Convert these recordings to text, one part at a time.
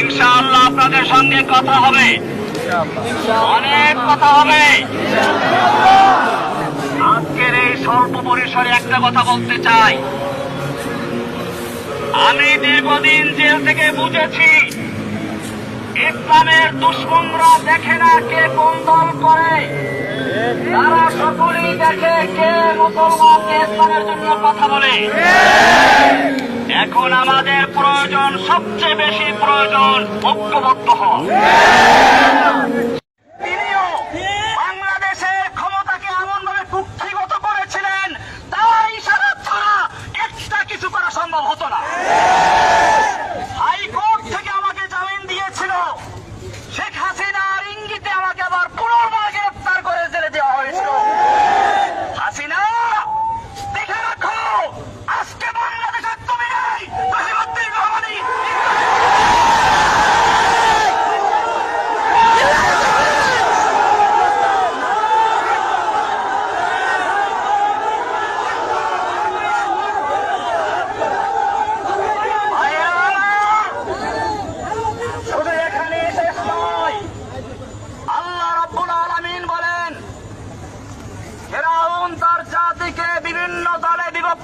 ইনশাআল্লাহ আপনাদের সঙ্গে কথা হবে। অনেক কথা হবে। আজকের এই স্বল্প পরিসরে একটা কথা বলতে চাই। আমি দীর্ঘদিন জেল থেকে বুঝেছি, ইসলামের দুশ্মনরা দেখে না কে কোন দল করে। তারা সকলেই দেখে কে মুসলমান কে ইসলামের জন্য কথা বলে। এখন আমাদের প্রয়োজন সবচেয়ে বেশি প্রয়োজন ঐক্যবদ্ধ হওয়া।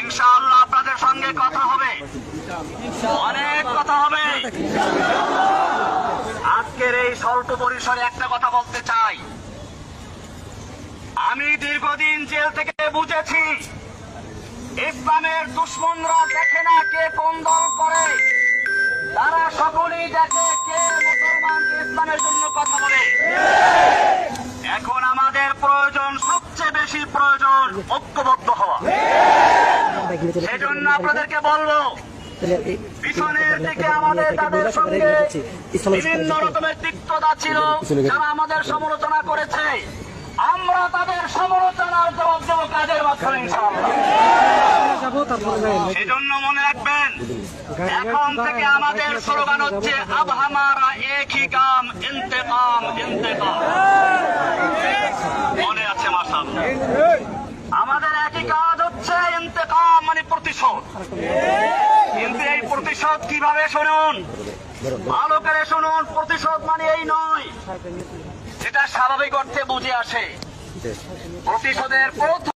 ইনশাআল্লাহ আপনাদের সঙ্গে কথা হবে। অনেক কথা হবে। আজকের এই স্বল্প পরিসরে একটা কথা বলতে চাই। আমি দীর্ঘদিন জেল থেকে বুঝেছি, ইসলামের দুশ্মনরা দেখে না কে কোন দল করে। তারা সকলেই দেখে কে মুসলমানকে ইসলামের জন্য কথা বলে। এখন আমাদের প্রয়োজন সবচেয়ে বেশি প্রয়োজন ঐক্যবদ্ধ হওয়া। সেজন্য আপনাদেরকে বলব পিছনের দিকে আমাদের তাদের সঙ্গে বিভিন্ন রকমের তিক্ততা ছিল যারা আমাদের সমালোচনা করেছে। আমরা তাদের সমালোচনার জবাব দেবো কাজের মাধ্যমে সেজন্য মনে রাখবেন এখন থেকে আমাদের স্লোগান হচ্ছে আব হামারা এক কাম ইন্তেকাম ইন্তেকাম। মনে আছে মাসাল আমাদের একই কাজ হচ্ছে ইন্তেকাম মানে প্রতিশোধ কিন্তু এই প্রতিশোধ কীভাবে শুনুন? ভালো করে শুনুন, প্রতিশোধ মানে এই নয়। এটা স্বাভাবিক অর্থে বুঝে আসে। প্রতিশোধের প্রথম